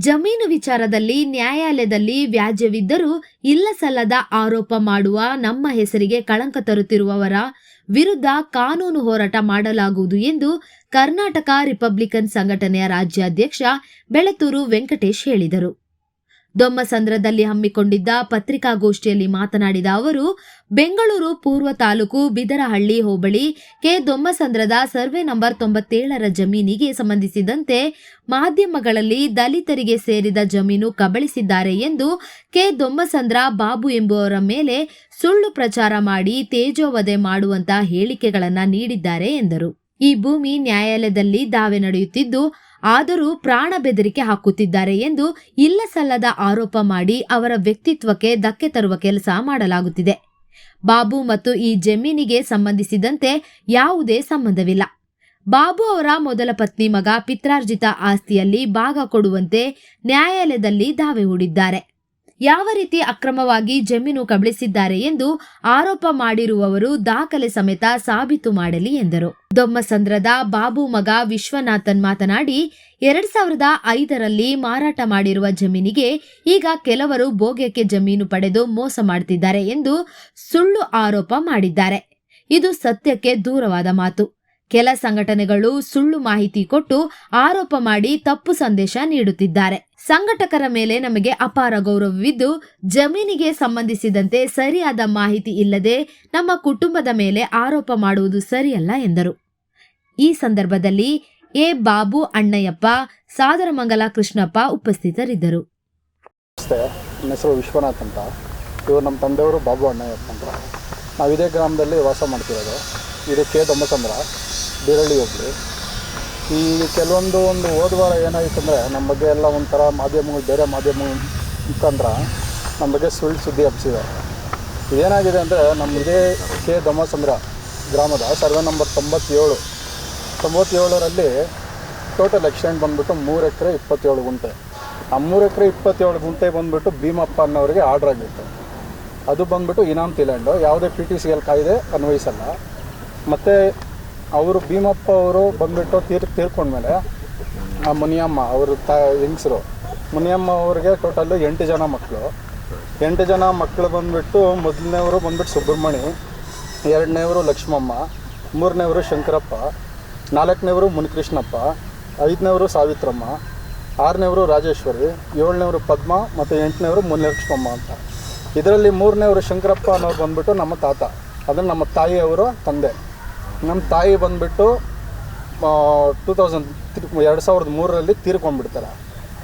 ಜಮೀನು ವಿಚಾರದಲ್ಲಿ ನ್ಯಾಯಾಲಯದಲ್ಲಿ ವ್ಯಾಜ್ಯವಿದ್ದರೂ ಇಲ್ಲಸಲ್ಲದ ಆರೋಪ ಮಾಡುವ ನಮ್ಮ ಹೆಸರಿಗೆ ಕಳಂಕ ತರುತ್ತಿರುವವರ ವಿರುದ್ಧ ಕಾನೂನು ಹೋರಾಟ ಮಾಡಲಾಗುವುದು ಎಂದು ಕರ್ನಾಟಕ ರಿಪಬ್ಲಿಕನ್ ಸಂಘಟನೆಯ ರಾಜ್ಯಾಧ್ಯಕ್ಷ ಬೆಳತೂರು ವೆಂಕಟೇಶ್ ಹೇಳಿದರು. ದೊಮ್ಮಸಂದ್ರದಲ್ಲಿ ಹಮ್ಮಿಕೊಂಡಿದ್ದ ಪತ್ರಿಕಾಗೋಷ್ಠಿಯಲ್ಲಿ ಮಾತನಾಡಿದ ಅವರು, ಬೆಂಗಳೂರು ಪೂರ್ವ ತಾಲೂಕು ಬಿದರಹಳ್ಳಿ ಹೋಬಳಿ ಕೆ ದೊಮ್ಮಸಂದ್ರದ ಸರ್ವೆ ನಂಬರ್ ತೊಂಬತ್ತೇಳರ ಜಮೀನಿಗೆ ಸಂಬಂಧಿಸಿದಂತೆ ಮಾಧ್ಯಮಗಳಲ್ಲಿ ದಲಿತರಿಗೆ ಸೇರಿದ ಜಮೀನು ಕಬಳಿಸಿದ್ದಾರೆ ಎಂದು ಕೆ ದೊಮ್ಮಸಂದ್ರ ಬಾಬು ಎಂಬುವರ ಮೇಲೆ ಸುಳ್ಳು ಪ್ರಚಾರ ಮಾಡಿ ತೇಜೋವಧೆ ಮಾಡುವಂತಹ ಹೇಳಿಕೆಗಳನ್ನು ನೀಡಿದ್ದಾರೆ ಎಂದರು. ಈ ಭೂಮಿ ನ್ಯಾಯಾಲಯದಲ್ಲಿ ದಾವೆ ನಡೆಯುತ್ತಿದ್ದು ಆದರೂ ಪ್ರಾಣ ಬೆದರಿಕೆ ಹಾಕುತ್ತಿದ್ದಾರೆ ಎಂದು ಇಲ್ಲ ಸಲ್ಲದ ಆರೋಪ ಮಾಡಿ ಅವರ ವ್ಯಕ್ತಿತ್ವಕ್ಕೆ ಧಕ್ಕೆ ತರುವ ಕೆಲಸ ಮಾಡಲಾಗುತ್ತಿದೆ. ಬಾಬು ಮತ್ತು ಈ ಜಮೀನಿಗೆ ಸಂಬಂಧಿಸಿದಂತೆ ಯಾವುದೇ ಸಂಬಂಧವಿಲ್ಲ. ಬಾಬು ಅವರ ಮೊದಲ ಪತ್ನಿ ಮಗ ಪಿತ್ರಾರ್ಜಿತ ಆಸ್ತಿಯಲ್ಲಿ ಭಾಗ ಕೊಡುವಂತೆ ನ್ಯಾಯಾಲಯದಲ್ಲಿ ದಾವೆ ಹೂಡಿದ್ದಾರೆ. ಯಾವ ರೀತಿ ಅಕ್ರಮವಾಗಿ ಜಮೀನು ಕಬಳಿಸಿದ್ದಾರೆ ಎಂದು ಆರೋಪ ಮಾಡಿರುವವರು ದಾಖಲೆ ಸಮೇತ ಸಾಬೀತು ಮಾಡಲಿ ಎಂದರು. ದೊಮ್ಮಸಂದ್ರದ ಬಾಬು ಮಗ ವಿಶ್ವನಾಥನ್ ಮಾತನಾಡಿ, ಎರಡ್ ಸಾವಿರದ ಐದರಲ್ಲಿ ಮಾರಾಟ ಮಾಡಿರುವ ಜಮೀನಿಗೆ ಈಗ ಕೆಲವರು ಭೋಗ್ಯಕ್ಕೆ ಜಮೀನು ಪಡೆದು ಮೋಸ ಮಾಡುತ್ತಿದ್ದಾರೆ ಎಂದು ಸುಳ್ಳು ಆರೋಪ ಮಾಡಿದ್ದಾರೆ. ಇದು ಸತ್ಯಕ್ಕೆ ದೂರವಾದ ಮಾತು. ಕೆಲ ಸಂಘಟನೆಗಳು ಸುಳ್ಳು ಮಾಹಿತಿ ಕೊಟ್ಟು ಆರೋಪ ಮಾಡಿ ತಪ್ಪು ಸಂದೇಶ ನೀಡುತ್ತಿದ್ದಾರೆ. ಸಂಘಟಕರ ಮೇಲೆ ನಮಗೆ ಅಪಾರ ಗೌರವವಿದ್ದು, ಜಮೀನಿಗೆ ಸಂಬಂಧಿಸಿದಂತೆ ಸರಿಯಾದ ಮಾಹಿತಿ ಇಲ್ಲದೆ ನಮ್ಮ ಕುಟುಂಬದ ಮೇಲೆ ಆರೋಪ ಮಾಡುವುದು ಸರಿಯಲ್ಲ ಎಂದರು. ಈ ಸಂದರ್ಭದಲ್ಲಿ ಎ. ಬಾಬು ಅಣ್ಣಯ್ಯಪ್ಪ, ಸಾದರಮಂಗಲ ಕೃಷ್ಣಪ್ಪ ಉಪಸ್ಥಿತರಿದ್ದರು. ನನ್ನ ಹೆಸರು ವಿಶ್ವನಾಥ್ ಅಂತ. ಇವರು ನಮ್ಮ ತಂದೆಯವರು ಬಾಬು ಅಣ್ಣಯ್ಯಪ್ಪ ಅಂತ. ನಾವು ಇದೇ ಗ್ರಾಮದಲ್ಲಿ ವಾಸ ಮಾಡ್ತಿರೋದು. ಇದು ಕೆ ದೊಮ್ಮಸಂದ್ರ ಬೀರಳ್ಳಿ ಹೋಗ್ಲಿ ಈ ಕೆಲವೊಂದು ಒಂದು ಹೋದ ವಾರ ಏನಾಯಿತು ಅಂದರೆ ನಮ್ಮ ಬಗ್ಗೆ ಎಲ್ಲ ಒಂಥರ ಮಾಧ್ಯಮಗಳು, ಬೇರೆ ಮಾಧ್ಯಮಗಳು ಮುಖಾಂತರ ನಮ್ಮ ಬಗ್ಗೆ ಸುಳ್ಳು ಸುದ್ದಿ ಹಬ್ಸಿದ್ದಾರೆ ಏನಾಗಿದೆ ಅಂದರೆ ನಮ್ಮ ಇದೇ ಕೆ ದಮಸಂದ್ರ ಗ್ರಾಮದ ಸರ್ವೆ ನಂಬರ್ ತೊಂಬತ್ತೇಳು. ತೊಂಬತ್ತೇಳರಲ್ಲಿ ಟೋಟಲ್ ಎಕ್ಸ್ಟೆಂಟ್ ಬಂದ್ಬಿಟ್ಟು ಮೂರು ಎಕರೆ ಇಪ್ಪತ್ತೇಳು ಗುಂಟೆ. ಆ ಮೂರು ಎಕರೆ ಇಪ್ಪತ್ತೇಳು ಗುಂಟೆ ಬಂದ್ಬಿಟ್ಟು ಭೀಮಪ್ಪ ಅನ್ನೋರಿಗೆ ಆರ್ಡ್ರ್ ಆಗಿತ್ತು. ಅದು ಬಂದ್ಬಿಟ್ಟು ಇನಾಮ್ ತಿಲ್ಯಾಂಡು ಯಾವುದೇ ಪಿ ಟಿ ಸಿ ಎಲ್ ಕಾಯ್ದೆ ಅನ್ವಯಿಸಲ್ಲ. ಮತ್ತು ಅವರು ಭೀಮಪ್ಪ ಅವರು ಬಂದ್ಬಿಟ್ಟು ತೀರ್ ತೀರ್ಕೊಂಡ್ಮೇಲೆ ಆ ಮುನಿಯಮ್ಮ, ಅವರು ತ ಹೆಂಗಸರು, ಮುನಿಯಮ್ಮ ಅವ್ರಿಗೆ ಟೋಟಲ್ಲು ಎಂಟು ಜನ ಮಕ್ಕಳು ಎಂಟು ಜನ ಮಕ್ಕಳು ಬಂದ್ಬಿಟ್ಟು ಮೊದಲನೇವರು ಬಂದ್ಬಿಟ್ಟು ಸುಬ್ರಹ್ಮಣಿ, ಎರಡನೇವರು ಲಕ್ಷ್ಮಮ್ಮ, ಮೂರನೇವರು ಶಂಕರಪ್ಪ, ನಾಲ್ಕನೇವರು ಮುನಿಕೃಷ್ಣಪ್ಪ, ಐದನೇವರು ಸಾವಿತ್ರಮ್ಮ, ಆರನೇವರು ರಾಜೇಶ್ವರಿ, ಏಳನೇವರು ಪದ್ಮ ಮತ್ತು ಎಂಟನೇವರು ಮುನಿಲಕ್ಷ್ಮಮ್ಮ ಅಂತ. ಇದರಲ್ಲಿ ಮೂರನೇವರು ಶಂಕರಪ್ಪ ಅನ್ನೋರು ಬಂದ್ಬಿಟ್ಟು ನಮ್ಮ ತಾತ. ಅಂದರೆ ನಮ್ಮ ತಾಯಿಯವರು ತಂದೆ. ನಮ್ಮ ತಾಯಿ ಬಂದುಬಿಟ್ಟು ಟೂ ತೌಸಂಡ್ ಎರಡು ಸಾವಿರದ ಮೂರರಲ್ಲಿ ತೀರ್ಕೊಂಡ್ಬಿಡ್ತಾರೆ.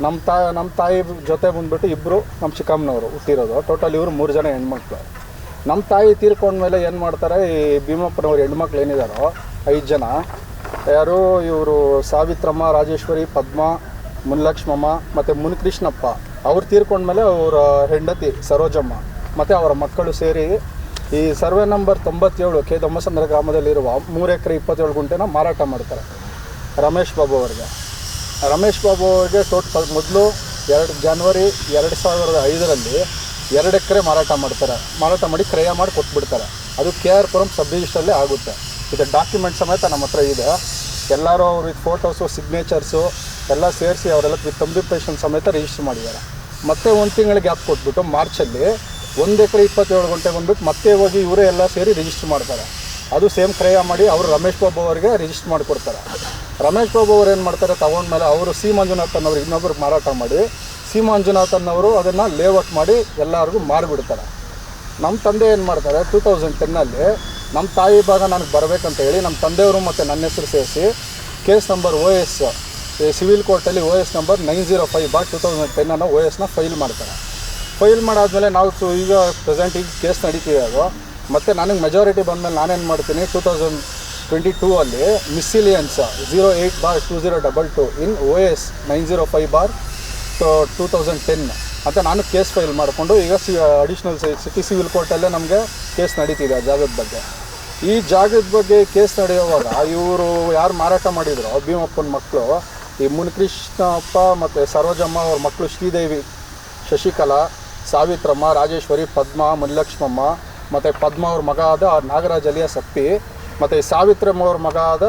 ನಮ್ಮ ತಾ ನಮ್ಮ ತಾಯಿ ಜೊತೆ ಬಂದುಬಿಟ್ಟು ಇಬ್ಬರು ನಮ್ಮ ಚಿಕ್ಕಮ್ಮನವರು ಹುಟ್ಟಿರೋದು. ಟೋಟಲ್ ಇವರು ಮೂರು ಜನ ಹೆಣ್ಮಕ್ಳು. ನಮ್ಮ ತಾಯಿ ತೀರ್ಕೊಂಡ್ಮೇಲೆ ಏನು ಮಾಡ್ತಾರೆ, ಈ ಭೀಮಪ್ಪನವ್ರ ಹೆಣ್ಮಕ್ಳು ಏನಿದಾರೋ, ಐದು ಜನ, ಯಾರು ಇವರು ಸಾವಿತ್ರಮ್ಮ, ರಾಜೇಶ್ವರಿ, ಪದ್ಮ, ಮುನ್ಲಕ್ಷ್ಮಮ್ಮ, ಮತ್ತು ಮುನಿಕೃಷ್ಣಪ್ಪ, ಅವ್ರು ತೀರ್ಕೊಂಡ್ಮೇಲೆ ಅವರ ಹೆಂಡತಿ ಸರೋಜಮ್ಮ, ಮತ್ತು ಅವರ ಮಕ್ಕಳು ಸೇರಿ ಈ ಸರ್ವೆ ನಂಬರ್ ತೊಂಬತ್ತೇಳು ಕೆ ದೊಮ್ಮಸಂದ್ರ ಗ್ರಾಮದಲ್ಲಿರುವ ಮೂರು ಎಕರೆ ಇಪ್ಪತ್ತೇಳು ಗುಂಟೆನ ಮಾರಾಟ ಮಾಡ್ತಾರೆ ರಮೇಶ್ ಬಾಬು ಅವರಿಗೆ. ರಮೇಶ್ ಬಾಬು ಅವರಿಗೆ ಟೋಟ್ ಮೊದಲು ಎರಡು ಜನವರಿ ಎರಡು ಸಾವಿರದ ಐದರಲ್ಲಿ ಎರಡು ಎಕರೆ ಮಾರಾಟ ಮಾಡ್ತಾರೆ. ಮಾರಾಟ ಮಾಡಿ ಕ್ರಯ ಮಾಡಿ ಕೊಟ್ಬಿಡ್ತಾರೆ. ಅದು ಕೆ ಆರ್ ಪುರಂ ಸಬ್ ರಿಜಿಸ್ಟ್ರಲ್ಲೇ ಆಗುತ್ತೆ. ಇದು ಡಾಕ್ಯುಮೆಂಟ್ ಸಮೇತ ನಮ್ಮ ಹತ್ರ ಇದೆ. ಎಲ್ಲರೂ ಅವ್ರಿಗೆ ಫೋಟೋಸು, ಸಿಗ್ನೇಚರ್ಸು ಎಲ್ಲ ಸೇರಿಸಿ ಅವರೆಲ್ಲ ವಿತ್ ತಂಬಿಪೇಷನ್ ಸಮೇತ ರಿಜಿಸ್ಟರ್ ಮಾಡಿದ್ದಾರೆ. ಮತ್ತೆ ಒಂದು ತಿಂಗಳ ಗ್ಯಾಪ್ ಕೊಟ್ಬಿಟ್ಟು ಮಾರ್ಚಲ್ಲಿ ಒಂದು ಎಕರೆ ಇಪ್ಪತ್ತೇಳು ಗಂಟೆ ಬಂದ್ಬಿಟ್ಟು ಮತ್ತೆ ಹೋಗಿ ಇವರೇ ಎಲ್ಲ ಸೇರಿ ರಿಜಿಸ್ಟರ್ ಮಾಡ್ತಾರೆ. ಅದು ಸೇಮ್ ಕ್ರಯ ಮಾಡಿ ಅವರು ರಮೇಶ್ ಬಾಬು ಅವರಿಗೆ ರಿಜಿಸ್ಟರ್ ಮಾಡಿಕೊಡ್ತಾರೆ. ರಮೇಶ್ ಬಾಬು ಅವ್ರು ಏನು ಮಾಡ್ತಾರೆ, ತಗೊಂಡ್ಮೇಲೆ ಅವರು ಸಿ ಮಂಜುನಾಥನ್ ಅವ್ರಿಗೆ ಇನ್ನೊಬ್ರಿಗೆ ಮಾರಾಟ ಮಾಡಿ, ಸಿ ಮಂಜುನಾಥನ್ ಅವರು ಅದನ್ನು ಲೇಔಟ್ ಮಾಡಿ ಎಲ್ಲರಿಗೂ ಮಾರಿಬಿಡ್ತಾರೆ. ನಮ್ಮ ತಂದೆ ಏನು ಮಾಡ್ತಾರೆ ಟೂ ತೌಸಂಡ್ ಟೆನ್ನಲ್ಲಿ ನಮ್ಮ ತಾಯಿ ಭಾಗ ನನಗೆ ಬರಬೇಕಂತ ಹೇಳಿ ನಮ್ಮ ತಂದೆಯವರು ಮತ್ತು ನನ್ನ ಹೆಸರು ಸೇರಿಸಿ case number O S civil ಕೋರ್ಟಲ್ಲಿ O S number nine zero five bar two thousand ಟೆನ್ನನ್ನು O ಎಸ್ನ ಫೈಲ್ ಮಾಡ್ತಾರೆ. ಫೈಲ್ ಮಾಡಾದ್ಮೇಲೆ ನಾವು ಈಗ ಪ್ರೆಸೆಂಟ್ ಈಗ ಕೇಸ್ ನಡೀತೀವಿ ಅದು. ಮತ್ತು ನನಗೆ ಮೆಜಾರಿಟಿ ಬಂದಮೇಲೆ ನಾನೇನು ಮಾಡ್ತೀನಿ ಟೂ ತೌಸಂಡ್ ಟ್ವೆಂಟಿ ಟೂ ಅಲ್ಲಿ miscellaneous zero eight bar two zero double two in O S nine zero five bar two thousand ten ಅಂತ ನಾನು ಕೇಸ್ ಫೈಲ್ ಮಾಡಿಕೊಂಡು ಈಗ ಸಿ ಅಡಿಷ್ನಲ್ ಸಿಟಿ ಸಿವಿಲ್ ಕೋರ್ಟಲ್ಲೇ ನಮಗೆ ಕೇಸ್ ನಡೀತಿದೆ ಆ ಜಾಗದ ಬಗ್ಗೆ. ಈ ಜಾಗದ ಬಗ್ಗೆ ಕೇಸ್ ನಡೆಯುವಾಗ ಇವರು ಯಾರು ಮಾರಾಟ ಮಾಡಿದ್ರು? ಭೀಮಪ್ಪನ ಮಕ್ಕಳು ಈ ಮುನಿಕೃಷ್ಣಪ್ಪ ಮತ್ತು ಸರೋಜಮ್ಮ ಅವ್ರ ಮಕ್ಕಳು ಶ್ರೀದೇವಿ, ಶಶಿಕಲಾ ಸಾವಿತ್ರಮ್ಮ, ರಾಜೇಶ್ವರಿ, ಪದ್ಮ, ಮುನಿಲಕ್ಷ್ಮಮ್ಮ, ಮತ್ತು ಪದ್ಮ ಅವ್ರ ಮಗ ಆದ ನಾಗರಾಜ್ ಅಲಿಯ ಸಪ್ಪಿ, ಮತ್ತು ಸಾವಿತ್ರಮ್ಮ ಅವ್ರ ಮಗ ಆದ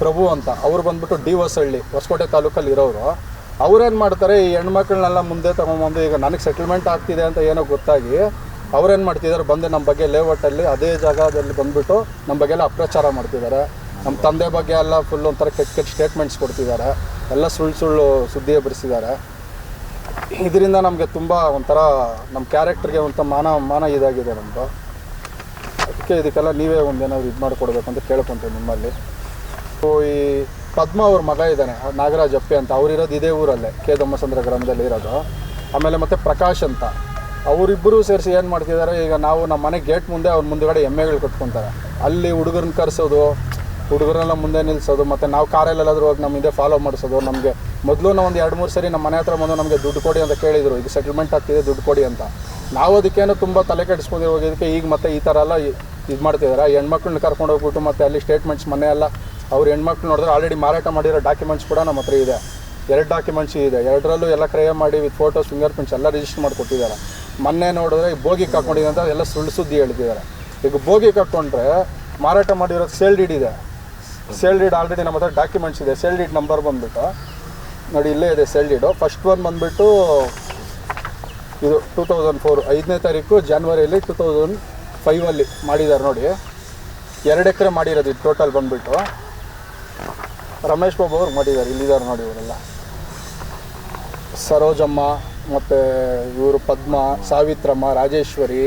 ಪ್ರಭು ಅಂತ. ಅವ್ರು ಬಂದ್ಬಿಟ್ಟು ಡಿ ಹೊಸಳ್ಳಿ, ಹೊಸಕೋಟೆ ತಾಲೂಕಲ್ಲಿ ಇರೋರು. ಅವ್ರೇನು ಮಾಡ್ತಾರೆ, ಈ ಹೆಣ್ಮಕ್ಳನ್ನೆಲ್ಲ ಮುಂದೆ ತಗೊಂಬಂದು ಈಗ ನನಗೆ ಸೆಟಲ್ಮೆಂಟ್ ಆಗ್ತಿದೆ ಅಂತ ಏನೋ ಗೊತ್ತಾಗಿ ಅವ್ರೇನು ಮಾಡ್ತಿದ್ದಾರೆ ಬಂದು ನಮ್ಮ ಬಗ್ಗೆ ಲೇಔಟಲ್ಲಿ ಅದೇ ಜಾಗದಲ್ಲಿ ಬಂದುಬಿಟ್ಟು ನಮ್ಮ ಬಗ್ಗೆ ಎಲ್ಲ ಅಪ್ರಚಾರ ಮಾಡ್ತಿದ್ದಾರೆ ನಮ್ಮ ತಂದೆ ಬಗ್ಗೆ ಎಲ್ಲ ಫುಲ್ ಒಂಥರ ಕೆಟ್ಟ ಕೆಟ್ಟ ಸ್ಟೇಟ್ಮೆಂಟ್ಸ್ ಕೊಡ್ತಿದ್ದಾರೆ ಎಲ್ಲ ಸುಳ್ಳು ಸುಳ್ಳು ಸುದ್ದಿ ಎಬ್ಬರಿಸಿದ್ದಾರೆ ಇದರಿಂದ ನಮಗೆ ತುಂಬ ಒಂಥರ ನಮ್ಮ ಕ್ಯಾರೆಕ್ಟರ್ಗೆ ಒಂಥ ಮಾನ ಮಾನ ಇದಾಗಿದೆ ನಮ್ಮದು ಅದಕ್ಕೆ ಇದಕ್ಕೆಲ್ಲ ನೀವೇ ಒಂದೇನಾದ್ರು ಇದು ಮಾಡಿಕೊಡ್ಬೇಕು ಅಂತ ಕೇಳ್ಕೊತೀನಿ ನಿಮ್ಮಲ್ಲಿ. ಸೊ ಈ ಪದ್ಮ ಅವ್ರ ಮಗ ಇದ್ದಾನೆ, ನಾಗರಾಜ್ ಅಪ್ಪೆ ಅಂತ, ಅವರಿರೋದು ಇದೇ ಊರಲ್ಲೇ, ಕೆ ದೊಮ್ಮಸಂದ್ರ ಗ್ರಾಮದಲ್ಲಿ ಇರೋದು. ಆಮೇಲೆ ಮತ್ತೆ ಪ್ರಕಾಶ್ ಅಂತ ಅವರಿಬ್ಬರು ಸೇರಿಸಿ ಏನು ಮಾಡ್ತಿದ್ದಾರೆ ಈಗ ನಾವು ನಮ್ಮ ಮನೆ ಗೇಟ್ ಮುಂದೆ ಅವ್ರ ಮುಂದೆಗಡೆ ಎಮ್ಮೆಗಳು ಕಟ್ಕೊತಾರೆ. ಅಲ್ಲಿ ಹುಡುಗರನ್ನ ಕರೆಸೋದು, ಹುಡುಗರನ್ನೆಲ್ಲ ಮುಂದೆ ನಿಲ್ಲಿಸೋದು ಮತ್ತು ನಾವು ಕಾರಲ್ಲೆಲ್ಲಾದ್ರೂ ಹೋಗಿ ನಮ್ಮ ಹಿಂದೆ ಫಾಲೋ ಮಾಡಿಸೋದು, ನಮಗೆ ಮೊದಲು ನಾವು ಒಂದು ಎರಡು ಮೂರು ಸರಿ ನಮ್ಮ ಮನೆ ಹತ್ರ ಬಂದು ನಮಗೆ ದುಡ್ಡು ಕೊಡಿ ಅಂತ ಕೇಳಿದರು, ಈಗ ಸೆಟಲ್ಮೆಂಟ್ ಆಗ್ತಿದೆ, ದುಡ್ಡು ಕೊಡಿ ಅಂತ. ನಾವು ಅದಕ್ಕೇನು ತುಂಬ ತಲೆ ಕೆಡಿಸ್ಕೊಂಡು ಹೋಗಿದ್ದಕ್ಕೆ ಈಗ ಮತ್ತೆ ಈ ಥರ ಎಲ್ಲ ಇದು ಮಾಡ್ತಿದ್ದಾರೆ ಹೆಣ್ಮಕ್ಳನ್ನ ಕರ್ಕೊಂಡು ಹೋಗ್ಬಿಟ್ಟು ಮತ್ತೆ ಅಲ್ಲಿ ಸ್ಟೇಟ್ಮೆಂಟ್ಸ್ ಮನೆ ಎಲ್ಲ, ಅವ್ರು ಹೆಣ್ಮಕ್ಳು ನೋಡಿದ್ರೆ ಆಲ್ರೆಡಿ ಮಾರಾಟ ಮಾಡಿರೋ ಡಾಕ್ಯುಮೆಂಟ್ಸ್ ಕೂಡ ನಮ್ಮ ಹತ್ರ ಇದೆ. ಎರಡು ಡಾಕ್ಯುಮೆಂಟ್ಸ್ ಇದೆ. ಎರಡರಲ್ಲೂ ಎಲ್ಲ ಕ್ರಯ ಮಾಡಿ ವಿತ್ ಫೋಟೋಸ್ ಫಿಂಗರ್ ಪ್ರಿಂಟ್ಸ್ ಎಲ್ಲ ರಿಜಿಸ್ಟರ್ ಮಾಡಿಕೊಟ್ಟಿದ್ದಾರೆ. ಮೊನ್ನೆ ನೋಡಿದ್ರೆ ಬೋಗಿ ಹಾಕೊಂಡಿದೆ ಅಂತ ಎಲ್ಲ ಸುಳ್ಳು ಸುದ್ದಿ ಹೇಳ್ತಿದ್ದಾರೆ. ಈಗ ಬೋಗಿ ಹಾಕ್ಕೊಂಡ್ರೆ ಮಾರಾಟ ಮಾಡಿರೋದು ಸೇಲ್ ಡೀಡ್ ಇದೆ. ಸೇಲ್ ಡೀಡ್ ಆಲ್ರೆಡಿ ನಮ್ಮ ಹತ್ರ ಡಾಕ್ಯುಮೆಂಟ್ಸ್ ಇದೆ. ಸೇಲ್ ಡೀಡ್ ನಂಬರ್ ಬಂದುಬಿಟ್ಟು ನೋಡಿ, ಇಲ್ಲೇ ಇದೆ ಸೆಲ್ಡಿಡು ಫಸ್ಟ್ ಒನ್ ಬಂದುಬಿಟ್ಟು ಇದು ಟೂ ತೌಸಂಡ್ ಫೋರ್ ಐದನೇ ತಾರೀಕು ಜಾನ್ವರಿಯಲ್ಲಿ ಟೂ ತೌಸಂಡ್ ಫೈವಲ್ಲಿ ಮಾಡಿದ್ದಾರೆ ನೋಡಿ. ಎರಡು ಎಕರೆ ಮಾಡಿರೋದು ಇದು ಟೋಟಲ್ ಬಂದುಬಿಟ್ಟು. ರಮೇಶ್ ಬಾಬು ಅವ್ರು ಮಾಡಿದ್ದಾರೆ ಇಲ್ಲಿದ್ದಾರೆ ನೋಡಿ ಇವರೆಲ್ಲ. ಸರೋಜಮ್ಮ, ಮತ್ತು ಇವರು ಪದ್ಮ, ಸಾವಿತ್ರಮ್ಮ, ರಾಜೇಶ್ವರಿ,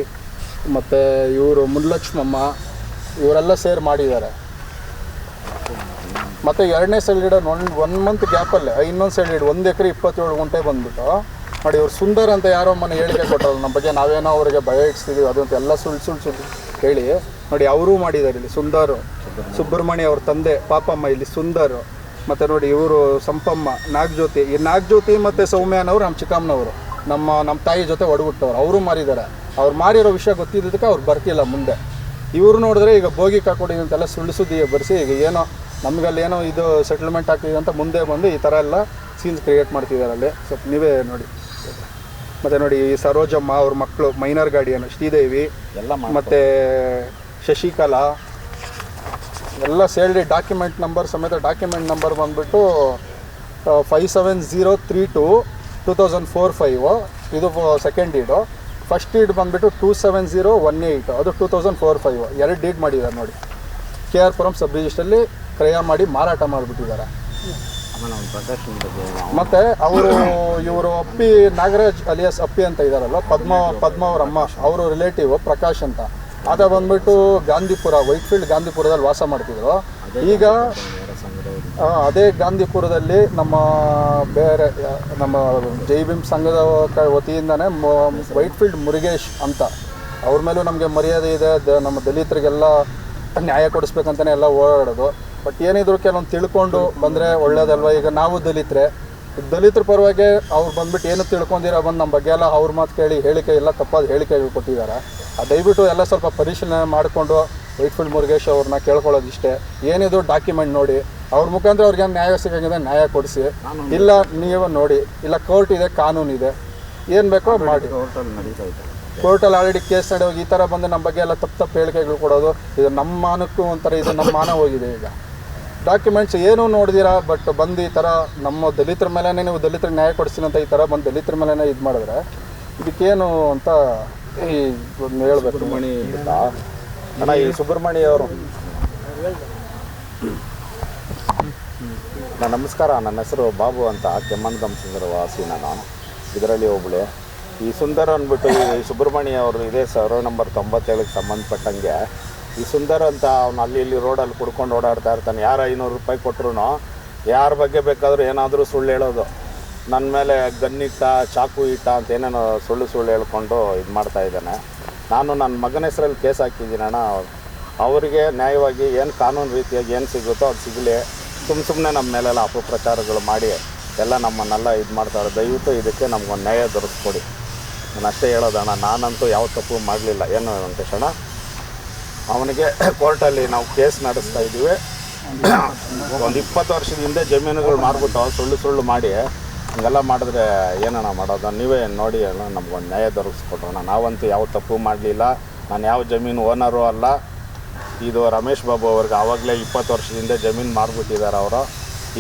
ಮತ್ತು ಇವರು ಮುಲ್ಲಕ್ಷ್ಮಮ್ಮ ಇವರೆಲ್ಲ ಸೇರಿ ಮಾಡಿದ್ದಾರೆ. ಮತ್ತು ಎರಡನೇ ಸೈಡ್ ಒಂದು ಒನ್ ಮಂತ್ ಗ್ಯಾಪಲ್ಲೇ ಇನ್ನೊಂದು ಸೈಡ್ ಒಂದು ಎಕರೆ ಇಪ್ಪತ್ತೇಳು ಗುಂಟೆ ಬಂದ್ಬಿಟ್ಟು, ನೋಡಿ ಇವ್ರು ಸುಂದರ್ ಅಂತ ಯಾರೋ ಮನೆ ಹೇಳಿಕೆ ನಮ್ಮ ಬಗ್ಗೆ, ನಾವೇನೋ ಅವರಿಗೆ ಭಯ ಇಡ್ಸ್ತಿದ್ದೀವಿ ಅದಂತ ಎಲ್ಲ ಸುಳ್ಳು ಸುಳ್ಳು ಸುಳ್ಳು ಹೇಳಿ, ನೋಡಿ ಅವರೂ ಮಾಡಿದ್ದಾರೆ ಇಲ್ಲಿ, ಸುಂದರ್, ಸುಬ್ರಹ್ಮಣ್ಯ ಅವ್ರ ತಂದೆ, ಪಾಪಮ್ಮ ಇಲ್ಲಿ ಸುಂದರ್, ಮತ್ತು ನೋಡಿ ಇವರು ಸಂಪಮ್ಮ, ನಾಗಜ್ಯೋತಿ, ಈ ನಾಗಜ್ಯೋತಿ ಮತ್ತು ಸೌಮ್ಯನವರು ನಮ್ಮ ಚಿಕ್ಕಮ್ಮನವರು, ನಮ್ಮ ನಮ್ಮ ತಾಯಿ ಜೊತೆ ಒಡಗುಟ್ಟವ್ರು, ಅವರು ಮಾರಿದ್ದಾರೆ ಅವ್ರು ಮಾರಿರೋ ವಿಷಯ ಗೊತ್ತಿದ್ದಕ್ಕೆ ಅವ್ರು ಬರ್ತಿಲ್ಲ ಮುಂದೆ, ಇವರು ನೋಡಿದ್ರೆ ಈಗ ಬೋಗಿ ಕಾಕೊಡಿ ಅಂತೆಲ್ಲ ಸುಳ್ಳು ಸುದ್ದಿ ಬರೆಸಿ, ಈಗ ಏನೋ ನಮಗಲ್ಲಿ ಏನೋ ಇದು ಸೆಟಲ್ಮೆಂಟ್ ಆಗ್ತಿದೆ ಅಂತ ಮುಂದೆ ಬಂದು ಈ ಥರ ಎಲ್ಲ ಸೀನ್ಸ್ ಕ್ರಿಯೇಟ್ ಮಾಡ್ತಿದ್ದಾರೆ ಅಲ್ಲಿ. ಸ್ವಲ್ಪ ನೀವೇ ನೋಡಿ. ಮತ್ತು ನೋಡಿ ಈ ಸರೋಜಮ್ಮ ಅವ್ರ ಮಕ್ಕಳು ಮೈನರ್ ಗಾರ್ಡಿಯನ್ ಶ್ರೀದೇವಿ ಎಲ್ಲ ಮತ್ತು ಶಶಿಕಲಾ ಎಲ್ಲ ಸೇರಿ ಡಾಕ್ಯುಮೆಂಟ್ ನಂಬರ್ ಸಮೇತ ಡಾಕ್ಯುಮೆಂಟ್ ನಂಬರ್ ಬಂದುಬಿಟ್ಟು five seven zero three two two thousand four five ಇದು ಸೆಕೆಂಡ್ ಡೀಡು ಫಸ್ಟ್ ಡೀಡ್ ಬಂದುಬಿಟ್ಟು two seven zero one eight ಅದು ಟೂ ತೌಸಂಡ್ ಫೋರ್ ಫೈವ್ ಎರಡು ಡೀಡ್ ಮಾಡಿದ್ದಾರೆ ನೋಡಿ. ಕೆ ಆರ್ ಪುರಂ ಸಬ್ ರಿಜಿಸ್ಟ್ರಲ್ಲಿ ಕ್ರಯ ಮಾಡಿ ಮಾರಾಟ ಮಾಡಿಬಿಟ್ಟಿದ್ದಾರೆ. ಮತ್ತೆ ಅವರು ಇವರು ಅಪ್ಪಿ ನಾಗರಾಜ್ ಅಲಿಯಾಸ್ ಅಪ್ಪಿ ಅಂತ ಇದಾರಲ್ಲ ಪದ್ಮ ಪದ್ಮ ಅವರ ಅಮ್ಮ ಅವರು ರಿಲೇಟಿವ್ ಪ್ರಕಾಶ್ ಅಂತ. ಆತ ಬಂದ್ಬಿಟ್ಟು ಗಾಂಧಿಪುರ ವೈಟ್ಫೀಲ್ಡ್ ಗಾಂಧಿಪುರದಲ್ಲಿ ವಾಸ ಮಾಡ್ತಿದ್ರು. ಈಗ ಅದೇ ಗಾಂಧಿಪುರದಲ್ಲಿ ನಮ್ಮ ಬೇರೆ ನಮ್ಮ ಜೈ ಭೀಮ್ ಸಂಘದ ವತಿಯಿಂದನೇ ವೈಟ್ಫೀಲ್ಡ್ ಮುರುಗೇಶ್ ಅಂತ. ಅವ್ರ ಮೇಲೂ ನಮಗೆ ಮರ್ಯಾದೆ ಇದೆ. ದ- ನಮ್ಮ ದಲಿತರಿಗೆಲ್ಲ ನ್ಯಾಯ ಕೊಡಿಸ್ಬೇಕಂತಲೇ ಎಲ್ಲ ಓಡಾಡೋದು ಬಟ್ ಏನಿದ್ರು ಕೆಲವೊಂದು ತಿಳ್ಕೊಂಡು ಬಂದರೆ ಒಳ್ಳೇದಲ್ವ? ಈಗ ನಾವು ದಲಿತರೆ, ದಲಿತರ ಪರವಾಗಿ ಅವ್ರು ಬಂದ್ಬಿಟ್ಟು ಏನು ತಿಳ್ಕೊಂಡಿರೋ ಬಂದು ನಮ್ಮ ಬಗ್ಗೆ ಎಲ್ಲ ಅವ್ರ ಮಾತು ಕೇಳಿ, ಹೇಳಿಕೆ ಎಲ್ಲ ತಪ್ಪಾದ ಹೇಳಿಕೆಗಳು ಕೊಟ್ಟಿದ್ದಾರೆ. ಆ ದಯವಿಟ್ಟು ಎಲ್ಲ ಸ್ವಲ್ಪ ಪರಿಶೀಲನೆ ಮಾಡಿಕೊಂಡು ವೈಟ್ಫೀಲ್ಡ್ ಮುರುಗೇಶ್ ಅವ್ರನ್ನ ಕೇಳ್ಕೊಳ್ಳೋದು ಇಷ್ಟೇ ಏನಿದ್ರು ಡಾಕ್ಯುಮೆಂಟ್ ನೋಡಿ, ಅವ್ರ ಮುಖಾಂತರ ಅವ್ರಿಗೆ ನ್ಯಾಯ ಸಿಗಂಗಿದೆ ನ್ಯಾಯ ಕೊಡಿಸಿ. ಇಲ್ಲ ನೀವು ನೋಡಿ, ಇಲ್ಲ ಕೋರ್ಟ್ ಇದೆ, ಕಾನೂನು ಇದೆ. ಏನು ಬೇಕೋ ಮಾಡಿ. ಕೋರ್ಟಲ್ಲಿ ಆಲ್ರೆಡಿ ಕೇಸ್ ನಡೆಯೋಗಿ ಈ ಥರ ಬಂದು ನಮ್ಮ ಬಗ್ಗೆ ಎಲ್ಲ ತಪ್ಪು ತಪ್ಪು ಹೇಳಿಕೆಗಳು ಕೊಡೋದು, ಇದು ನಮ್ಮ ಮಾನಕ್ಕೂ ಒಂಥರ, ಇದು ನಮ್ಮ ಮಾನ ಹೋಗಿದೆ ಈಗ. ಡಾಕ್ಯುಮೆಂಟ್ಸ್ ಏನೂ ನೋಡಿದಿರಾ ಬಟ್ ಬಂದು ಈ ಥರ ನಮ್ಮ ದಲಿತರ ಮೇಲೇ ನೀವು ದಲಿತರಿಗೆ ನ್ಯಾಯ ಕೊಡಿಸ್ತೀನಿ ಅಂತ ಈ ಥರ ಬಂದು ದಲಿತರ ಮೇಲೇ ಇದು ಮಾಡಿದ್ರೆ ಇದಕ್ಕೇನು ಅಂತ ಈ ಹೇಳ್ಬೇಕು. ಸುಬ್ರಹ್ಮಣಿ ಅಣ್ಣ ಈ ಸುಬ್ರಹ್ಮಣ್ಯ ಅವರು. ನಾನು ನಮಸ್ಕಾರ. ನನ್ನ ಹೆಸರು ಬಾಬು ಅಂತ ಕೆಮ್ಮನ್ ಸುಂದರ ವಾಸಿ ನಾನು. ಇದರಲ್ಲಿ ಒಬ್ಬಳೆ ಈ ಸುಂದರ ಅಂದ್ಬಿಟ್ಟು ಈ ಸುಬ್ರಹ್ಮಣ್ಯ ಅವರು ಇದೇ ಸರ್ ನಂಬರ್ ತೊಂಬತ್ತೇಳಕ್ಕೆ ಸಂಬಂಧಪಟ್ಟಂಗೆ. ಈ ಸುಂದರ ಅಂತ ಅವ್ನು ಅಲ್ಲಿ ಇಲ್ಲಿ ರೋಡಲ್ಲಿ ಕುಡ್ಕೊಂಡು ಓಡಾಡ್ತಾ ಇರ್ತಾನೆ. ಯಾರು ಐನೂರು ರೂಪಾಯಿ ಕೊಟ್ಟರು ಯಾರ ಬಗ್ಗೆ ಬೇಕಾದರೂ ಏನಾದರೂ ಸುಳ್ಳು ಹೇಳೋದು. ನನ್ನ ಮೇಲೆ ಗನ್ನಿಟ್ಟ ಚಾಕು ಇಟ್ಟ ಅಂತ ಏನೇನೋ ಸುಳ್ಳು ಸುಳ್ಳು ಹೇಳ್ಕೊಂಡು ಇದು ಮಾಡ್ತಾ ಇದ್ದಾನೆ. ನಾನು ನನ್ನ ಮಗನ ಹೆಸರಲ್ಲಿ ಕೇಸ್ ಹಾಕಿದ್ದೀನಣ್ಣ. ಅವರಿಗೆ ನ್ಯಾಯವಾಗಿ ಏನು ಕಾನೂನು ರೀತಿಯಾಗಿ ಏನು ಸಿಗುತ್ತೋ ಅದು ಸಿಗಲಿ. ಸುಮ್ಮ ಸುಮ್ಮನೆ ನಮ್ಮ ಮೇಲೆಲ್ಲ ಅಪಪ್ರಚಾರಗಳು ಮಾಡಿ ಎಲ್ಲ ನಮ್ಮನ್ನೆಲ್ಲ ಇದು ಮಾಡ್ತಾರೆ. ದಯವಿಟ್ಟು ಇದಕ್ಕೆ ನಮ್ಗೊಂದು ನ್ಯಾಯ ದೊರಕಿಸ್ಕೊಡಿ ನಾನು ಅಷ್ಟೇ ಹೇಳೋದಣ್ಣ. ನಾನಂತೂ ಯಾವ ತಪ್ಪು ಮಾಡಲಿಲ್ಲ. ಏನು ಅಂತ ಅಣ್ಣ ಅವನಿಗೆ ಕೋರ್ಟಲ್ಲಿ ನಾವು ಕೇಸ್ ನಡೆಸ್ತಾ ಇದ್ದೀವಿ. ಒಂದು ಇಪ್ಪತ್ತು ವರ್ಷದ ಹಿಂದೆ ಜಮೀನುಗಳು ಮಾರ್ಬಿಟ್ಟು ಸುಳ್ಳು ಸುಳ್ಳು ಮಾಡಿ. ಹಂಗೆಲ್ಲ ಮಾಡಿದ್ರೆ ಏನಣ್ಣ ಮಾಡೋದು? ನೀವೇ ನೋಡಿ ಅಣ್ಣ, ನಮ್ಗೊಂದು ನ್ಯಾಯ ದೊರಕಿಸ್ಕೊಟ್ರಣ ನಾವಂತೂ ಯಾವ ತಪ್ಪು ಮಾಡಲಿಲ್ಲ. ನಾನು ಯಾವ ಜಮೀನು ಓನರು ಅಲ್ಲ. ಇದು ರಮೇಶ್ ಬಾಬು ಅವ್ರಿಗೆ ಆವಾಗಲೇ ಇಪ್ಪತ್ತು ವರ್ಷದಿಂದ ಜಮೀನು ಮಾರ್ಬಿಟ್ಟಿದ್ದಾರೆ ಅವರು.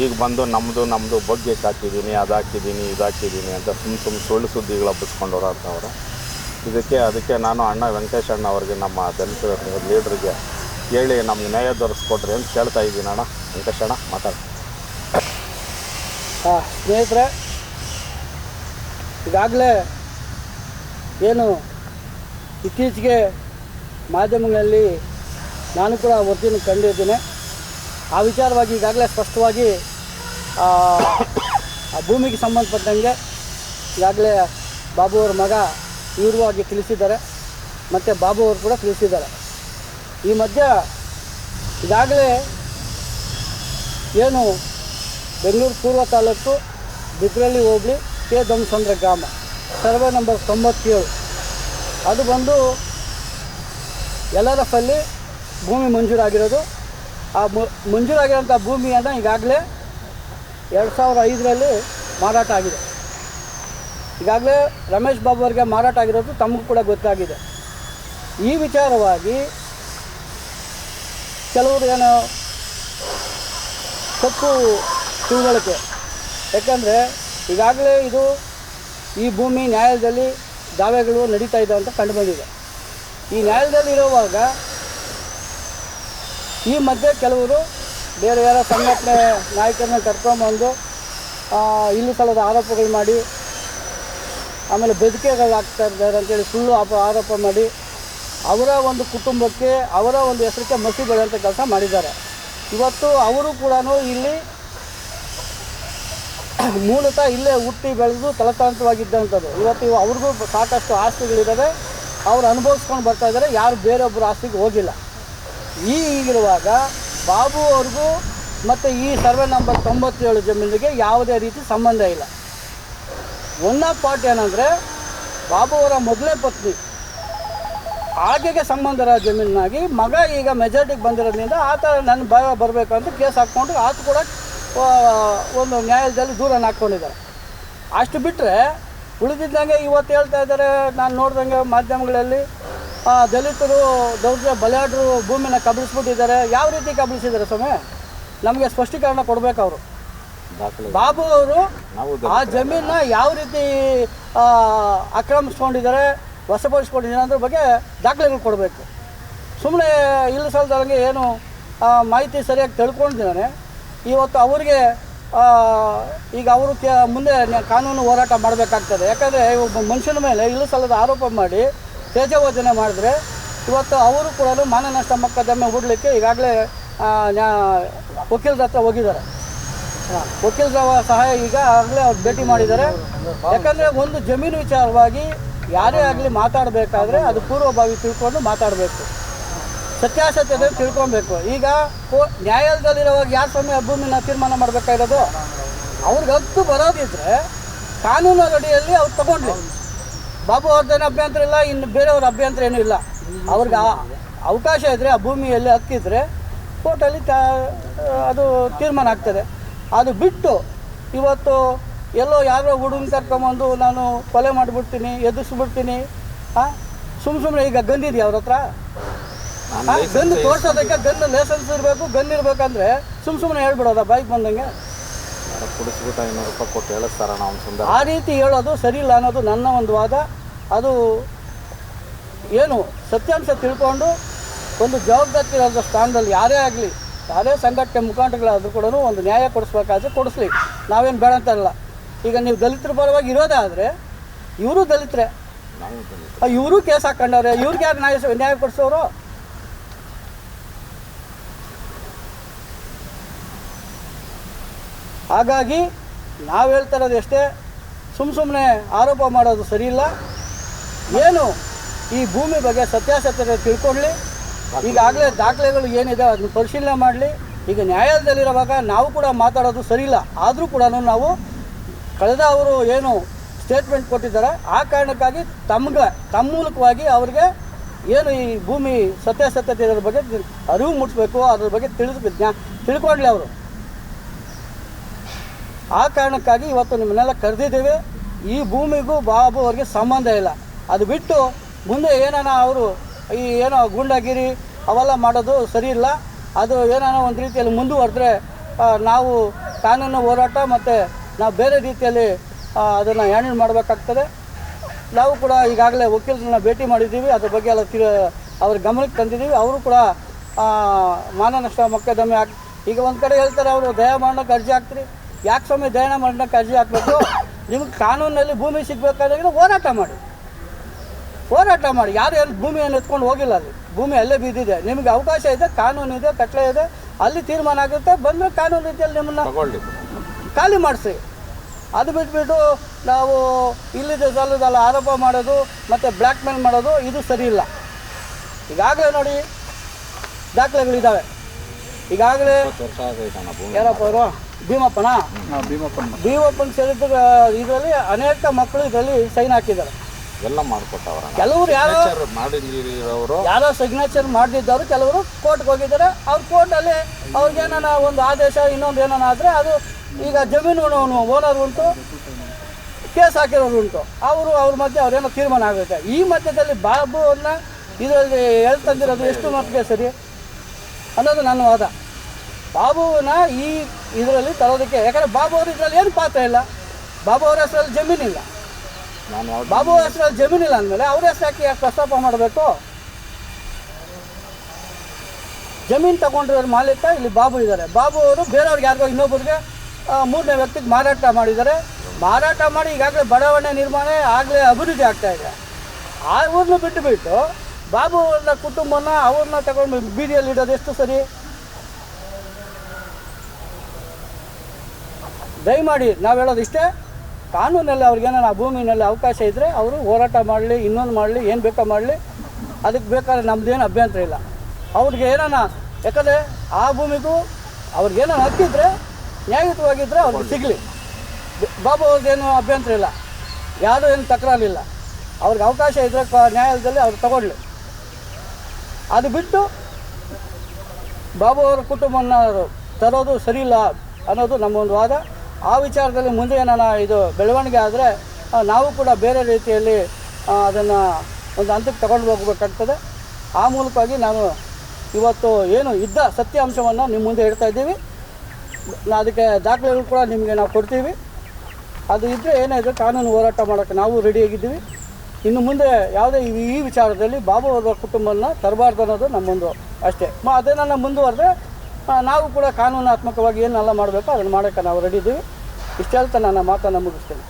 ಈಗ ಬಂದು ನಮ್ಮದು ನಮ್ಮದು ಬಗ್ಗೆ ಹಾಕಿದ್ದೀನಿ ಅದು ಹಾಕಿದ್ದೀನಿ ಇದು ಹಾಕಿದ್ದೀನಿ ಅಂತ ಸುಮ್ಮ ಸುಮ್ಮ ಸುಳ್ಳು ಸುದ್ದಿಗಳು ಅಂತ ಓಡಾಡ್ತಾವ್ರೆ ಇದಕ್ಕೆ ಅದಕ್ಕೆ ನಾನು ಅಣ್ಣ ವೆಂಕಟೇಶ್ ಅಣ್ಣ ಅವ್ರಿಗೆ ನಮ್ಮ ದಲಿತ ಲೀಡ್ರಿಗೆ ಹೇಳಿ ನಮ್ಗೆ ನ್ಯಾಯ ದೊರಕಿಸ್ಕೊಡ್ರಿ ಅಂತ ಕೇಳ್ತಾ ಇದ್ದೀನಿ ಅಣ್ಣ. ವೆಂಕಟೇಶ್ ಅಣ್ಣ, ಮಾತಾಡಿ. ಹಾಂ ಸ್ನೇಹಿತರೆ, ಈಗಾಗಲೇ ಏನು ಇತ್ತೀಚೆಗೆ ಮಾಧ್ಯಮಗಳಲ್ಲಿ ನಾನು ಕೂಡ ವರದಿಯನ್ನು ಕಂಡಿದ್ದೇನೆ. ಆ ವಿಚಾರವಾಗಿ ಈಗಾಗಲೇ ಸ್ಪಷ್ಟವಾಗಿ, ಆ ಭೂಮಿಗೆ ಸಂಬಂಧಪಟ್ಟಂಗೆ ಈಗಾಗಲೇ ಬಾಬು ಅವ್ರ ಮಗ ವಿವರವಾಗಿ ತಿಳಿಸಿದ್ದಾರೆ. ಮತ್ತು ಬಾಬು ಅವರು ಕೂಡ ತಿಳಿಸಿದ್ದಾರೆ. ಈ ಮಧ್ಯ ಈಗಾಗಲೇ ಏನು ಬೆಂಗಳೂರು ಪೂರ್ವ ತಾಲೂಕು ಬಿದ್ರಳ್ಳಿ ಹೋಬಳಿ ಕೆ ದಮಸಂದ್ರ ಗ್ರಾಮ, ಸರ್ವೆ ನಂಬರ್ ತೊಂಬತ್ತೇಳು. ಅದು ಬಂದು ಎಲ್ಲರ ಅಲ್ಲಿ ಭೂಮಿ ಮಂಜೂರಾಗಿರೋದು. ಆ ಮಂಜೂರಾಗಿರೋಂಥ ಭೂಮಿಯನ್ನು ಈಗಾಗಲೇ ಎರಡು ಸಾವಿರ ಐದರಲ್ಲಿ ಮಾರಾಟ ಆಗಿದೆ. ಈಗಾಗಲೇ ರಮೇಶ್ ಬಾಬು ಅವರಿಗೆ ಮಾರಾಟ ಆಗಿರೋದು ತಮಗೂ ಕೂಡ ಗೊತ್ತಾಗಿದೆ. ಈ ವಿಚಾರವಾಗಿ ಕೆಲವರು ಏನೋ ತಪ್ಪು ತಿಳುವಳಿಕೆ. ಯಾಕಂದರೆ ಈಗಾಗಲೇ ಇದು ಈ ಭೂಮಿ ನ್ಯಾಯಾಲಯದಲ್ಲಿ ದಾವೆಗಳು ನಡೀತಾ ಇದೆ ಅಂತ ಕಂಡುಬಂದಿದೆ ಈ ನ್ಯಾಯಾಲಯದಲ್ಲಿ ಇರುವಾಗ ಈ ಮಧ್ಯೆ ಕೆಲವರು ಬೇರೆ ಯಾರೋ ಸಂಘಟನೆ ನಾಯಕರನ್ನ ಕರ್ಕೊಂಬಂದು ಇಲ್ಲಿ ಸಲದ ಆರೋಪಗಳು ಮಾಡಿ ಆಮೇಲೆ ಬೆದಕೆಗಳಾಗ್ತಾ ಇದ್ದಾರೆ ಅಂತೇಳಿ ಸುಳ್ಳು ಆಪ ಆರೋಪ ಮಾಡಿ ಅವರ ಒಂದು ಕುಟುಂಬಕ್ಕೆ ಅವರ ಒಂದು ಹೆಸರಿಗೆ ಮಸಿ ಬೆಳೆಯುವಂಥ ಕೆಲಸ ಮಾಡಿದ್ದಾರೆ. ಇವತ್ತು ಅವರು ಕೂಡ ಇಲ್ಲಿ ಮೂಲತಃ ಇಲ್ಲೇ ಹುಟ್ಟಿ ಬೆಳೆದು ತಲತಾಂತವಾಗಿದ್ದಂಥದ್ದು ಇವತ್ತು ಇವು ಅವ್ರಿಗೂ ಸಾಕಷ್ಟು ಆಸ್ತಿಗಳಿದ್ದಾವೆ. ಅವ್ರು ಅನುಭವಿಸ್ಕೊಂಡು ಬರ್ತಾ ಇದ್ದಾರೆ. ಯಾರು ಬೇರೊಬ್ಬರ ಆಸ್ತಿಗೆ ಹೋಗಿಲ್ಲ. ಈ ಈಗಿರುವಾಗ ಬಾಬು ಅವ್ರಿಗೂ ಮತ್ತು ಈ ಸರ್ವೆ ನಂಬರ್ ತೊಂಬತ್ತೇಳು ಜಮೀನಿಗೆ ಯಾವುದೇ ರೀತಿ ಸಂಬಂಧ ಇಲ್ಲ. ಒನ್ ಆಫ್ ಪಾರ್ಟ್ ಏನಂದರೆ ಬಾಬು ಅವರ ಮೊದಲೇ ಪತ್ನಿ, ಆಕೆಗೆ ಸಂಬಂಧರ ಜಮೀನಾಗಿ ಮಗ ಈಗ ಮೆಜಾರಿಟಿಗೆ ಬಂದಿರೋದ್ರಿಂದ ಆತ ನನ್ನ ಬ ಬರಬೇಕು ಅಂತ ಕೇಸ್ ಹಾಕ್ಕೊಂಡು ಆತ ಕೂಡ ಒಂದು ನ್ಯಾಯಾಲಯದಲ್ಲಿ ದೂರನ್ನು ಹಾಕ್ಕೊಂಡಿದ್ದಾರೆ. ಅಷ್ಟು ಬಿಟ್ಟರೆ ಉಳಿದಿದ್ದಂಗೆ ಇವತ್ತು ಹೇಳ್ತಾ ಇದ್ದಾರೆ, ನಾನು ನೋಡ್ದಂಗೆ ಮಾಧ್ಯಮಗಳಲ್ಲಿ ದಲಿತರು ದೌರ್ಜ ಬಲಿಯಾಡರು ಭೂಮಿನ ಕಬಳಿಸ್ಬಿಟ್ಟಿದ್ದಾರೆ. ಯಾವ ರೀತಿ ಕಬಳಿಸಿದ್ದಾರೆ ಸ್ವಾಮಿ? ನಮಗೆ ಸ್ಪಷ್ಟೀಕರಣ ಕೊಡಬೇಕು ಅವರು. ಬಾಬು ಅವರು ಆ ಜಮೀನ ಯಾವ ರೀತಿ ಆಕ್ರಮಿಸ್ಕೊಂಡಿದ್ದಾರೆ ವಶಪಡಿಸ್ಕೊಂಡಿದ್ದಾರೆ ಅದ್ರ ಬಗ್ಗೆ ದಾಖಲೆಗಳು ಕೊಡಬೇಕು. ಸುಮ್ಮನೆ ಇಲ್ಲ ಸಲ್ದಂಗೆ ಏನು ಮಾಹಿತಿ ಸರಿಯಾಗಿ ತಿಳ್ಕೊಂಡಿದ್ದಾನೆ. ಇವತ್ತು ಅವರಿಗೆ ಈಗ ಅವರು ಮುಂದೆ ಕಾನೂನು ಹೋರಾಟ ಮಾಡಬೇಕಾಗ್ತದೆ. ಯಾಕಂದರೆ ಒಬ್ಬ ಮನುಷ್ಯನ ಮೇಲೆ ಇಲ್ಲೂ ಸಲ್ಲದ ಆರೋಪ ಮಾಡಿ ತೇಜವೋಜನೆ ಮಾಡಿದ್ರೆ ಇವತ್ತು ಅವರು ಕೂಡ ಮಾನನಷ್ಟ ಮೊಕದ್ದಮೆ ಹೂಡಲಿಕ್ಕೆ ಈಗಾಗಲೇ ವಕೀಲರ ಹತ್ರ ಹೋಗಿದ್ದಾರೆ. ವಕೀಲರ ಸಹಾಯ ಈಗ ಆಗಲೇ ಅವ್ರು ಭೇಟಿ ಮಾಡಿದ್ದಾರೆ. ಯಾಕಂದರೆ ಒಂದು ಜಮೀನು ವಿಚಾರವಾಗಿ ಯಾರೇ ಆಗಲಿ ಮಾತಾಡಬೇಕಾದ್ರೆ ಅದು ಪೂರ್ವಭಾವಿ ತಿಳ್ಕೊಂಡು ಮಾತಾಡಬೇಕು. ಸತ್ಯಾಸತ್ಯತೆ ತಿಳ್ಕೊಬೇಕು. ಈಗ ನ್ಯಾಯಾಲಯದಲ್ಲಿರುವಾಗ ಯಾರ ಸಮಯ ಭೂಮಿನ ತೀರ್ಮಾನ ಮಾಡಬೇಕಾಗಿರೋದು? ಅವ್ರಿಗೆ ಹಕ್ಕು ಬರೋದಿದ್ರೆ ಕಾನೂನು ಅಡಿಯಲ್ಲಿ ಅವ್ರು ತಗೊಂಡ್ಲಿ. ಬಾಬು ಅವ್ರದ್ದೇನು ಅಭ್ಯಂತರ ಇಲ್ಲ, ಇನ್ನು ಬೇರೆಯವ್ರ ಅಭ್ಯಂತರ ಏನೂ ಇಲ್ಲ. ಅವ್ರಿಗೆ ಅವಕಾಶ ಇದ್ದರೆ ಆ ಭೂಮಿಯಲ್ಲಿ ಹಕ್ಕಿದ್ರೆ, ಕೋರ್ಟಲ್ಲಿ ತ, ಅದು ತೀರ್ಮಾನ ಆಗ್ತದೆ. ಅದು ಬಿಟ್ಟು ಇವತ್ತು ಎಲ್ಲೋ ಯಾರೋ ಹುಡುಗನ ಕರ್ಕೊಂಬಂದು ನಾನು ಕೊಲೆ ಮಾಡಿಬಿಡ್ತೀನಿ ಎದುರಿಸ್ಬಿಡ್ತೀನಿ. ಹಾಂ ಸುಮ್ಮ ಸುಮ್ಮನೆ ಈಗ ಗಂದಿದೆಯಾ ಅವ್ರ ಹತ್ರ? ಗನ್ ತೋರ್ಸೋದಕ್ಕೆ ಗನ್ ಲೈಸೆನ್ಸ್ ಇರಬೇಕು ಗನ್ ಸುಮ್ಮ ಸುಮ್ ಸುಮ್ಮನೆ ಹೇಳ್ಬಿಡೋದ ಬೈಕ್ ಬಂದಂಗೆ? ಕುಡಿಸ್ಬಿಟ್ಟು ಐನೂರು ರೂಪಾಯಿ ಕೊಟ್ಟು ನಾವು ಸುಂದರ. ಆ ರೀತಿ ಹೇಳೋದು ಸರಿ ಇಲ್ಲ ಅನ್ನೋದು ನನ್ನ ಒಂದು ವಾದ. ಅದು ಏನು ಸತ್ಯಾಂಶ ತಿಳ್ಕೊಂಡು ಒಂದು ಜವಾಬ್ದಾರಿ ಇರೋದ್ರ ಸ್ಥಾನದಲ್ಲಿ ಯಾರೇ ಆಗಲಿ ಯಾರೇ ಸಂಘಟನೆ ಮುಖಂಡಗಳಾದರೂ ಕೂಡ ಒಂದು ನ್ಯಾಯ ಕೊಡಿಸ್ಬೇಕಾದ್ರೆ ಕೊಡಿಸ್ಲಿ. ನಾವೇನು ಬೇಡ ಅಂತಾರಲ್ಲ ಈಗ ನೀವು ದಲಿತರ ಪರವಾಗಿ ಇರೋದಾದರೆ ಇವರು ದಲಿತರೆ. ಇವರು ಕೇಸ್ ಹಾಕೊಂಡವ್ರೆ. ಇವ್ರಿಗೆ ಯಾರು ನ್ಯಾಯ ನ್ಯಾಯ ಕೊಡಿಸೋರು? ಹಾಗಾಗಿ ನಾವು ಹೇಳ್ತಾ ಇರೋದು ಎಷ್ಟೇ ಸುಮ್ಮ ಸುಮ್ಮನೆ ಆರೋಪ ಮಾಡೋದು ಸರಿಯಿಲ್ಲ. ಏನು? ಈ ಭೂಮಿ ಬಗ್ಗೆ ಸತ್ಯಾಸತ್ಯತೆ ತಿಳ್ಕೊಳ್ಳಿ. ಈಗಾಗಲೇ ದಾಖಲೆಗಳು ಏನಿದೆ ಅದನ್ನು ಪರಿಶೀಲನೆ ಮಾಡಲಿ. ಈಗ ನ್ಯಾಯಾಲಯದಲ್ಲಿರುವಾಗ ನಾವು ಕೂಡ ಮಾತಾಡೋದು ಸರಿಯಿಲ್ಲ. ಆದರೂ ಕೂಡ ನಾವು ಕಳೆದ ಅವರು ಏನು ಸ್ಟೇಟ್ಮೆಂಟ್ ಕೊಟ್ಟಿದ್ದಾರೆ, ಆ ಕಾರಣಕ್ಕಾಗಿ ತಮ್ಗೆ ತಮ್ಮ ಮೂಲಕವಾಗಿ ಅವ್ರಿಗೆ ಏನು ಈ ಭೂಮಿ ಸತ್ಯಾಸತ್ಯತೆ ಇರೋದ್ರ ಬಗ್ಗೆ ಅರಿವು ಮೂಡಿಸ್ಬೇಕು, ಅದ್ರ ಬಗ್ಗೆ ತಿಳಿಸ್ಬೇಕು ಜ್ಞಾ, ತಿಳ್ಕೊಂಡ್ಲಿ ಅವರು. ಆ ಕಾರಣಕ್ಕಾಗಿ ಇವತ್ತು ನಿಮ್ಮನ್ನೆಲ್ಲ ಕರೆದಿದ್ದೇವೆ. ಈ ಭೂಮಿಗೂ ಬಾಬು ಅವ್ರಿಗೆ ಸಂಬಂಧ ಇಲ್ಲ. ಅದು ಬಿಟ್ಟು ಮುಂದೆ ಏನಾನ ಅವರು ಈ ಏನೋ ಗೂಂಡಾಗಿರಿ ಅವೆಲ್ಲ ಮಾಡೋದು ಸರಿ ಇಲ್ಲ. ಅದು ಏನೋ ಒಂದು ರೀತಿಯಲ್ಲಿ ಮುಂದುವರೆದ್ರೆ ನಾವು ಕಾನೂನು ಹೋರಾಟ ಮತ್ತು ನಾವು ಬೇರೆ ರೀತಿಯಲ್ಲಿ ಅದನ್ನು ಹ್ಯಾಂಡಲ್ ಮಾಡಬೇಕಾಗ್ತದೆ. ನಾವು ಕೂಡ ಈಗಾಗಲೇ ವಕೀಲರನ್ನ ಭೇಟಿ ಮಾಡಿದ್ದೀವಿ. ಅದ್ರ ಬಗ್ಗೆ ಎಲ್ಲ ತಿಳಿ, ಅವ್ರ ಗಮನಕ್ಕೆ ತಂದಿದ್ದೀವಿ. ಅವರು ಕೂಡ ಮಾನನಷ್ಟ ಮೊಕದ್ದಮೆ ಹಾಕಿ, ಈಗ ಒಂದು ಕಡೆ ಹೇಳ್ತಾರೆ ಅವರು ದಯ ಮಾಡೋಕ್ಕೆ ಅರ್ಜಿ ಹಾಕ್ತೀರಿ. ಯಾಕೆ ಸ್ವಾಮಿ ದಯನ ಮರಣಕ್ಕೆ ಅರ್ಜಿ ಹಾಕಬೇಕು? ನಿಮ್ಗೆ ಕಾನೂನಲ್ಲಿ ಭೂಮಿ ಸಿಗಬೇಕಾದ್ರೆ ಹೋರಾಟ ಮಾಡಿ. ಹೋರಾಟ ಮಾಡಿ. ಯಾರು ಏನು ಭೂಮಿಯನ್ನು ಎತ್ಕೊಂಡು ಹೋಗಿಲ್ಲ ಅಲ್ಲಿ. ಭೂಮಿ ಅಲ್ಲೇ ಬಿದ್ದಿದೆ. ನಿಮಗೆ ಅವಕಾಶ ಇದೆ ಕಾನೂನು ಇದೆ ಕಟ್ಲೆ ಇದೆ. ಅಲ್ಲಿ ತೀರ್ಮಾನ ಆಗುತ್ತೆ. ಬಂದರೆ ಕಾನೂನು ರೀತಿಯಲ್ಲಿ ನಿಮ್ಮನ್ನು ಖಾಲಿ ಮಾಡಿಸಿ. ಅದು ಬಿಟ್ಬಿಟ್ಟು ನಾವು ಇಲ್ಲಿದ್ದ ಸಲ್ಲದಲ್ಲ ಆರೋಪ ಮಾಡೋದು ಮತ್ತು ಬ್ಲ್ಯಾಕ್ ಮೇಲ್ ಮಾಡೋದು ಇದು ಸರಿ ಇಲ್ಲ. ಈಗಾಗಲೇ ನೋಡಿ ದಾಖಲೆಗಳಿದ್ದಾವೆ. ಈಗಾಗಲೇ ಯಾರಪ್ಪ ಅವರು? ಭೀಮಪ್ಪನ? ಭೀಮಪ್ಪನ ಭೀಮಪ್ಪನ ಸೇರಿದ ಇದರಲ್ಲಿ ಅನೇಕ ಮಕ್ಕಳು ಇದರಲ್ಲಿ ಸೈನ್ ಹಾಕಿದ್ದಾರೆ. ಎಲ್ಲ ಮಾಡ್ಕೊಟ್ಟವ್ರ ಕೆಲವರು ಯಾರೋ ಮಾಡಿರೋರು ಯಾರೋ ಸಿಗ್ನೇಚರ್ ಮಾಡದಿದ್ದವರು ಕೆಲವರು ಕೋರ್ಟ್ಗೆ ಹೋಗಿದ್ದಾರೆ. ಅವ್ರ ಕೋರ್ಟಲ್ಲಿ ಅವ್ರಿಗೇನಾನ ಒಂದು ಆದೇಶ ಇನ್ನೊಂದು ಏನಾನ ಆದರೆ ಅದು ಈಗ ಜಮೀನು ಓನರ್ ಉಂಟು ಕೇಸ್ ಹಾಕಿರೋರು ಉಂಟು. ಅವರು ಅವ್ರ ಮಧ್ಯೆ ಅವ್ರೇನೋ ತೀರ್ಮಾನ ಆಗುತ್ತೆ ಈ ಮಧ್ಯದಲ್ಲಿ ಬಾಬು ಬಾಬುವನ್ನ ಇದರಲ್ಲಿ ಹೇಳ್ತಂದಿರೋದು ಎಷ್ಟು ಮಟ್ಟಿಗೆ ಸರಿ? ಅನ್ನೋದು ನನ್ನ ವಾದ. ಬಾಬುವನ್ನ ಈ ಇದರಲ್ಲಿ ತರೋದಕ್ಕೆ ಯಾಕಂದರೆ ಬಾಬು ಅವ್ರ ಇದರಲ್ಲಿ ಏನು ಪಾತ್ರ ಇಲ್ಲ. ಬಾಬು ಅವರ ಹೆಸರಲ್ಲಿ ಜಮೀನಿಲ್ಲ. ನಾನು ಬಾಬು ಹೆಸರಲ್ಲಿ ಜಮೀನಿಲ್ಲ ಅಂದಮೇಲೆ ಅವ್ರ ಹೆಸರು ಹಾಕಿ ಯಾಕೆ ಪ್ರಸ್ತಾಪ ಮಾಡಬೇಕು? ಜಮೀನು ತಗೊಂಡಿರೋ ಮಾಲೀಕ ಇಲ್ಲಿ ಬಾಬು ಇದ್ದಾರೆ. ಬಾಬು ಅವರು ಬೇರೆಯವ್ರಿಗೆ ಯಾರಿಗೋ ಇನ್ನೊಬ್ಬರಿಗೆ ಮೂರನೇ ವ್ಯಕ್ತಿಗೆ ಮಾರಾಟ ಮಾಡಿದ್ದಾರೆ. ಮಾರಾಟ ಮಾಡಿ ಈಗಾಗಲೇ ಬಡಾವಣೆ ನಿರ್ಮಾಣ ಆಗಲೇ ಅಭಿವೃದ್ಧಿ ಆಗ್ತಾ ಇದೆ. ಆ ಬಿಟ್ಟು ಬಿಟ್ಟು ಬಾಬು ಅವ್ರನ್ನ ಕುಟುಂಬನ ಅವ್ರನ್ನ ತಗೊಂಡು ಬೀದಿಯಲ್ಲಿ ಇಡೋದು ಎಷ್ಟು ಸರಿ? ದಯಮಾಡಿ ನಾವು ಹೇಳೋದು ಇಷ್ಟೇ. ಕಾನೂನಲ್ಲಿ ಅವ್ರಿಗೇನಾರು ಆ ಭೂಮಿನಲ್ಲಿ ಅವಕಾಶ ಇದ್ದರೆ ಅವರು ಹೋರಾಟ ಮಾಡಲಿ, ಇನ್ನೊಂದು ಮಾಡಲಿ, ಏನು ಬೇಕೋ ಮಾಡಲಿ. ಅದಕ್ಕೆ ಬೇಕಾದ್ರೆ ನಮ್ಮದೇನು ಅಭ್ಯಂತರ ಇಲ್ಲ. ಅವ್ರಿಗೆ ಏನಾನ, ಯಾಕಂದರೆ ಆ ಭೂಮಿಗೂ ಅವ್ರಿಗೇನಾನ ಹಕ್ಕಿದ್ರೆ ನ್ಯಾಯಯುತವಾಗಿದ್ದರೆ ಅವ್ರಿಗೆ ಸಿಗಲಿ. ಬಾಬು ಅವ್ರದ್ದೇನು ಅಭ್ಯಂತರ ಇಲ್ಲ. ಯಾರೂ ಏನು ತಕರಾರಿಲ್ಲ. ಅವ್ರಿಗೆ ಅವಕಾಶ ಇದ್ದರೆ ನ್ಯಾಯಾಲಯದಲ್ಲಿ ಅವ್ರು ತಗೊಳ್ಳಿ ಅದು ಬಿಟ್ಟು ಬಾಬು ಅವರ ಕುಟುಂಬನ ತರೋದು ಸರಿ ಇಲ್ಲ ಅನ್ನೋದು ನಮ್ಮ ಒಂದು ವಾದ. ಆ ವಿಚಾರದಲ್ಲಿ ಮುಂದೆ ಏನಾನ ಇದು ಬೆಳವಣಿಗೆ ಆದರೆ ನಾವು ಕೂಡ ಬೇರೆ ರೀತಿಯಲ್ಲಿ ಅದನ್ನು ಒಂದು ಹಂತಕ್ಕೆ ತಗೊಂಡು ಹೋಗಬೇಕಾಗ್ತದೆ. ಆ ಮೂಲಕವಾಗಿ ನಾನು ಇವತ್ತು ಏನು ಇದ್ದ ಸತ್ಯಾಂಶವನ್ನು ನಿಮ್ಮ ಮುಂದೆ ಇಡ್ತಾ ಇದ್ದೀವಿ. ಅದಕ್ಕೆ ದಾಖಲೆಗಳು ಕೂಡ ನಿಮಗೆ ನಾವು ಕೊಡ್ತೀವಿ. ಅದು ಇದ್ದರೆ ಏನೇ ಇದ್ದರೆ ಕಾನೂನು ಹೋರಾಟ ಮಾಡೋಕ್ಕೆ ನಾವು ರೆಡಿಯಾಗಿದ್ದೀವಿ ಇನ್ನು ಮುಂದೆ ಯಾವುದೇ ಈ ವಿಚಾರದಲ್ಲಿ ಬಾಬು ಅವರ ಕುಟುಂಬನ ತರಬಾರ್ದು ಅನ್ನೋದು ನಮ್ಮೊಂದು ಅಷ್ಟೇ. ಮ ನನ್ನ ಮುಂದುವರೆದ್ರೆ ನಾವು ಕೂಡ ಕಾನೂನಾತ್ಮಕವಾಗಿ ಏನೆಲ್ಲ ಮಾಡಬೇಕು ಅದನ್ನು ಮಾಡೋಕ್ಕೆ ನಾವು ರೆಡಿ ಇದ್ದೀವಿ. ಇಷ್ಟು ಹೇಳ್ತಾ ನನ್ನ ಮಾತನ್ನು ಮುಗಿಸ್ತೇನೆ.